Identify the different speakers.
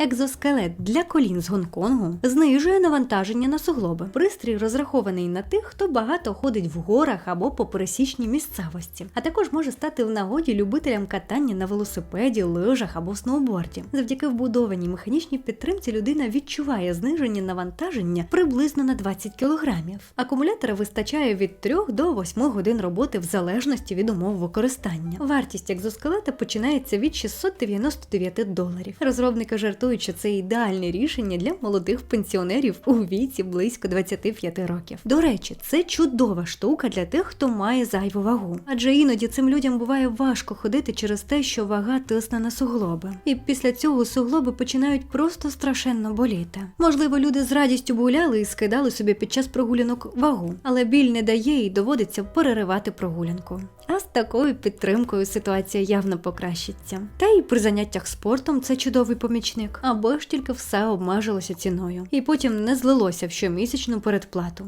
Speaker 1: Екзоскелет для колін з Гонконгу знижує навантаження на суглоби. Пристрій розрахований на тих, хто багато ходить в горах або по пересічній місцевості, а також може стати в нагоді любителям катання на велосипеді, лижах або сноуборді. Завдяки вбудованій механічній підтримці людина відчуває зниження навантаження приблизно на 20 кілограмів. Акумулятора вистачає від 3 до 8 годин роботи в залежності від умов використання. Вартість екзоскелета починається від 699 доларів. Розробники жартують, що це ідеальне рішення для молодих пенсіонерів у віці близько 25 років. До речі, це чудова штука для тих, хто має зайву вагу, адже іноді цим людям буває важко ходити через те, що вага тисне на суглоби. І після цього суглоби починають просто страшенно боліти. Можливо, люди з радістю гуляли і скидали собі під час прогулянок вагу, але біль не дає і доводиться переривати прогулянку. А з такою підтримкою ситуація явно покращиться. Та й при заняттях спортом це чудовий помічник, аби ж тільки все обмежилося ціною, і потім не злилося в щомісячну передплату.